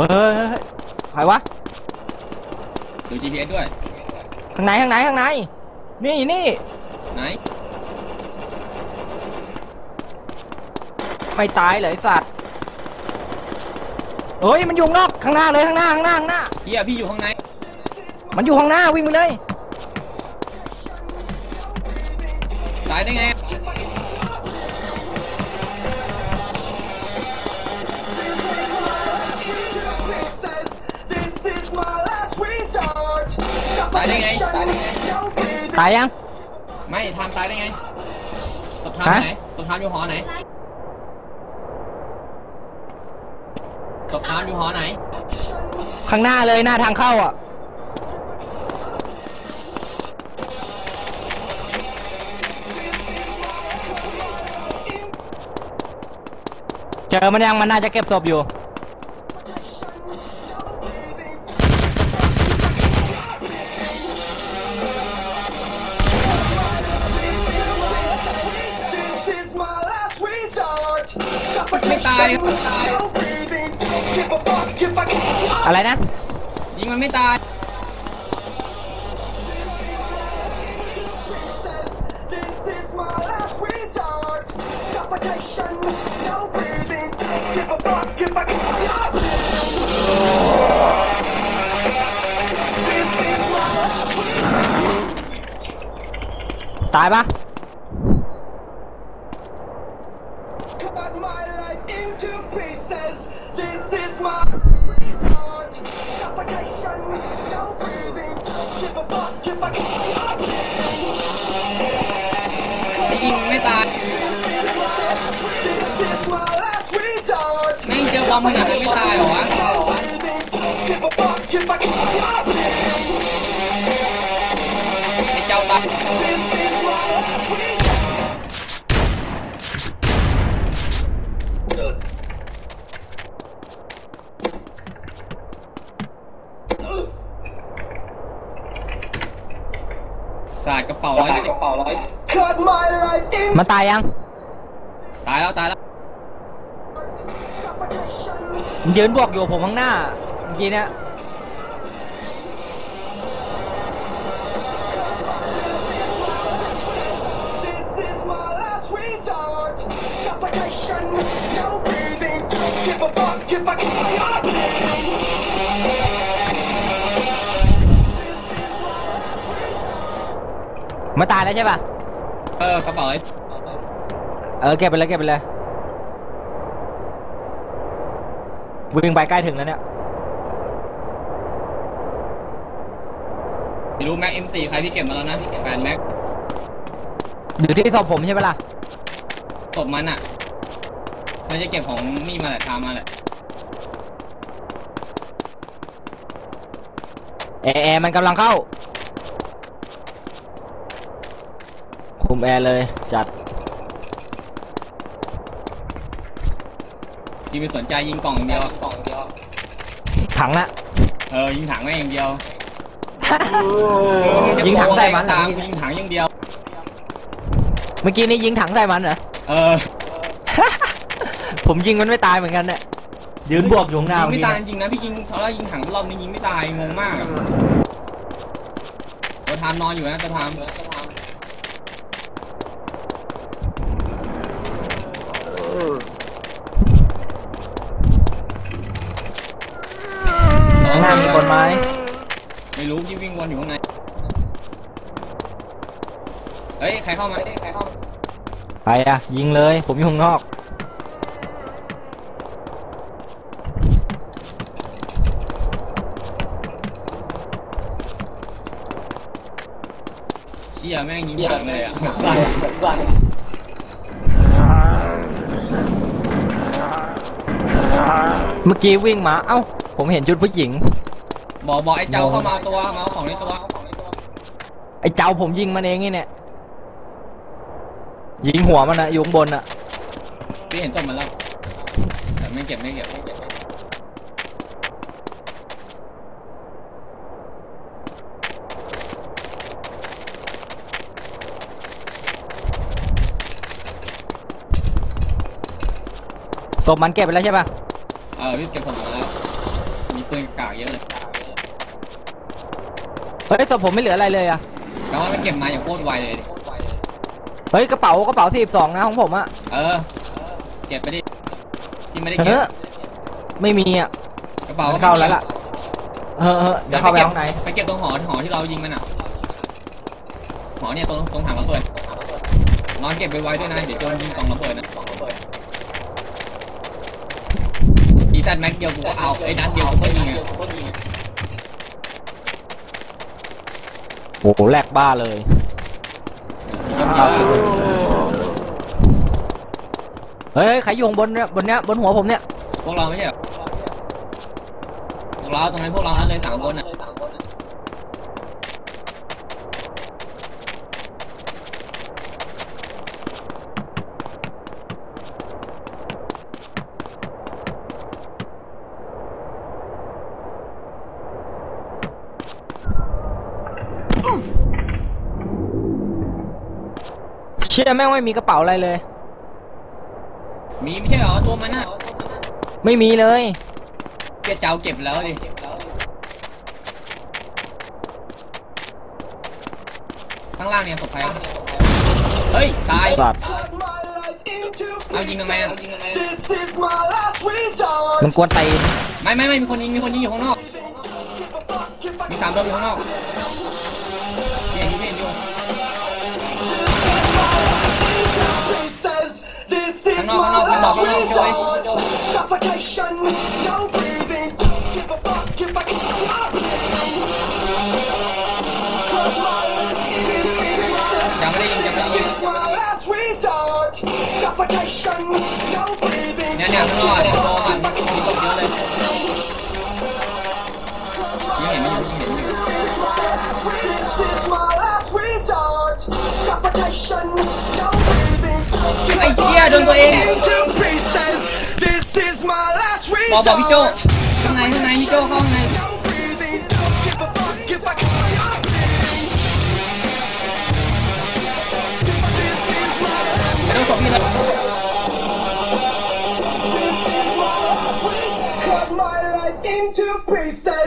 เฮ้ยเฮ้ยเฮ้ยใครวะ ดู GPS ด้วย ข้างในข้างในข้างใน นี่นี่ไหน ไม่ตายเลยไอ้สัตว์เฮ้ยมันอยู่ข้างนอกข้างหน้าเลยข้างหน้าข้างหน้าข้างหน้า เฮียพี่อยู่ข้างใน มันอยู่ข้างหน้าวิ่งไปเลย ตายได้ไงายได้ไง ตายยัง ไม่ทำตายได้ไงสบทามฮะไหนสบทามอยู่หอไหนสบทามอยู่หอไหน ข้างหน้าเลยหน้าทางเข้าอะเจอมันยังมันน่าจะเก็บศพอยู่ายอะไรนะ ยิงมันไม่ตายตายปะ ยิงไม่ตาย This is my last resort. ไม่งเจอบอมขนาดนั้นไม่ตายเหรอวะ สาดกระเป๋าร้อยสิบ Cut my life into มันตายยังตายแล้วตายแล้ว suffocation. มันยืนบวกอยู่ผมข้างหน้าเมื่อกี้เนี่ย มันตายแล้วใช่ปะเออกระเป๋าร้อยเออเก็บไปเลยเก็บไปเลยวิ่งไปใกล้ถึงแล้วเนี่ยไม่รู้แม็ก M4 ใครพี่เก็บมาแล้วนะแปดแม็กอยู่ที่ศพผมใช่ปะล่ะศพมันอะมันจะเก็บของนี่มาแหละตามมาแหละแอร์แอร์มันกำลังเข้า มแอร์เลย จัดพี่ไม่สนใจยิงกล่องอย่างเดียวกล่องเดียว ถังละ เออยิงถังแม่งอย่างเดียวยิงถังใส่มันตามเหรอยิงถังอย่างเดียว เมื่อกี้นี่ยิงถังใส่มันเหรอ เออผมยิงมันไม่ตายเหมือนกันเนี่ยยืนบวกอยู่ข้างหน้ายิงเมื่อไม่กี้ตายจเนี่ยริงๆนะพี่ยิงตอนแรกยิงถังรอบนี้ยิงไม่ตายงงมากอะตัวทามนอนอยู่นะตัวทาม ข้างหน้ามีคนไหมไม่รู้พี่วิ่งวนอยู่ข้างในเฮ้ยใครเข้ามาใครเข้ามาไปอะ ยิงเลย ผมอยู่ข้างนอก เชี่ยแม่งยิงถังเลยอะเมื่อกี้วิ่งมา เอ้า ผมเห็นชุดผู้หญิง บอกบอกไอ้เจ้าเข้ามาเอาตัวมาเอาของในตัวไอ้เจ้าผมยิงมันเองนี่เนี่ย ยิงหัวมันอะอยู่ข้างบนอะพี่เห็นศพมันแล้วแต่ไม่เก็บไม่เก็บไม่เก็บศพมันเก็บไปแล้วใช่ปะเออพี่เก็บศพมาแล้ว ปืนกากเยอะเลยเฮ้ยศพผมไม่เหลืออะไรเลยอะแปลว่ามันเก็บมาอย่างโคตรไวเลยดิเฮ้ยกระเป๋ากระเป๋าสี่สองนะของผมอะเออ เก็บไปดิที่ไม่ได้เอเก็บอไม่มีอะกระเป๋าเข้าแล้วล่ะ เออเออเดี๋ยวเข้าไปก็บข้างในไปเก็บตรงหอหอที่เรายิงมันอะหอเนี่ยตรงตรงถังระเบิดนอนเก็บไปไว้ด้วยนะเดี๋ยวโดนยิงกล่องระเบิดนะ อีสันแม็กเดียวกูก็เอาไอ้นัดเดียวกูก็ยิงอะโอ้โหแลกบ้าเลยทีเดียวเดียวอะเฮ้ยใครอยู่ข้างบนเนี่ยบนเนี้ยบนหัวผมเนี่ยพวกเราไม่ใช่เหรอพวกเราตรงนั้นพวกเรานั้นเลยสามคนอะ เชื่อแม่งไม่มีกระเป๋าอะไรเลย มีไม่ใช่เหรอตัวมันอะไม่มีเลยเกียเจ้าเก็บแล้วดิข้างล่างเนี่ยศพใครวะเฮ้ยตายสัตว์ Cut my life into เอายิงทำไมอะ This is my last resort. มันกวนตีนไม่ไม่ไม่มีคนยิงมีคนยิงอยู่ข้างนอก Give a fuck if I มีสามโดนอยู่ข้างนอก Come on, come on, my come on, last come on, Joey. resort. Suffocation, no breathing. Give a fuck if I keep breathing. Cut my life, this is my ยังไม่ได้ยิงยังไม่ได้ยิง This is my last resort. Suffocation, no breathing. เนี่ยเนี่ยข้างนอกเนี่ยโดนกันมีศพเยอะเลยยังเห็นไม่อยู่ยังเห็นไม่อยู่ This is my last resort. Suffocation, no breathing. ไอ้เชี่ยโดนตัวเอง Into pieces. This is my last บอกบอกพี่โจ resort. ข้างในข้างในพี่โจเข้าข้างใน